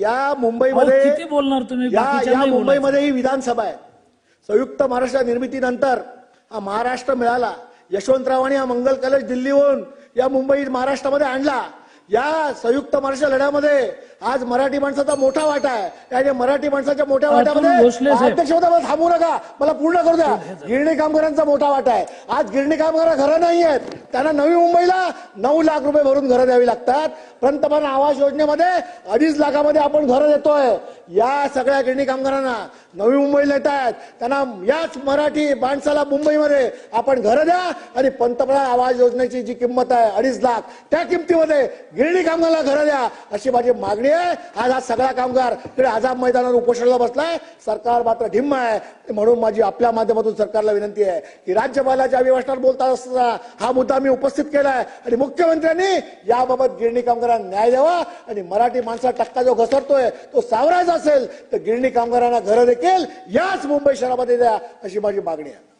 या मुंबईमध्ये किती बोलणार तुम्ही? या या. मुंबईमध्ये ही विधानसभा आहे. संयुक्त महाराष्ट्र निर्मितीनंतर हा महाराष्ट्र मिळाला. यशवंतरावांनी हा मंगल कलश दिल्लीहून या मुंबई महाराष्ट्रामध्ये आणला. या संयुक्त महाराष्ट्र लढ्यामध्ये आज मराठी माणसाचा मोठा वाटा आहे. आणि मराठी माणसाच्या मोठ्या वाट्यामध्ये. अध्यक्ष होता मला थांबू नका. मला पूर्ण करू द्या. गिरणी कामगारांचा मोठा वाटा आहे. आज गिरणी कामगार घरं नाही आहेत. त्यांना नवी मुंबईला नऊ लाख रुपये भरून घरं द्यावी लागतात. पंतप्रधान आवास योजनेमध्ये अडीच लाखामध्ये आपण घरं देतोय. या सगळ्या गिरणी कामगारांना. नवी मुंबईला येत आहेत. त्यांना याच मराठी माणसाला मुंबईमध्ये आपण घरं द्या आणि पंतप्रधान आवास योजनेची जी किंमत आहे अडीच लाख त्या किमतीमध्ये गिरणी कामगाराला घरं द्या अशी माझी मागणी आहे. आज हा सगळा कामगार तिकडे आझाद मैदानावर उपोषणाला बसलाय. सरकार मात्र ढिम्म आहे. म्हणून माझी आपल्या माध्यमातून सरकारला विनंती आहे की राज्यपालाच्या अभिभाषणात बोलता असताना हा मुद्दा मी उपस्थित केला आहे आणि मुख्यमंत्र्यांनी याबाबत गिरणी कामगारांना न्याय द्यावा आणि मराठी माणसाचा टक्का जो घसरतोय तो सावरायचा असेल तर गिरणी कामगारांना घरं देखील याच मुंबई शहरामध्ये द्या अशी माझी मागणी आहे.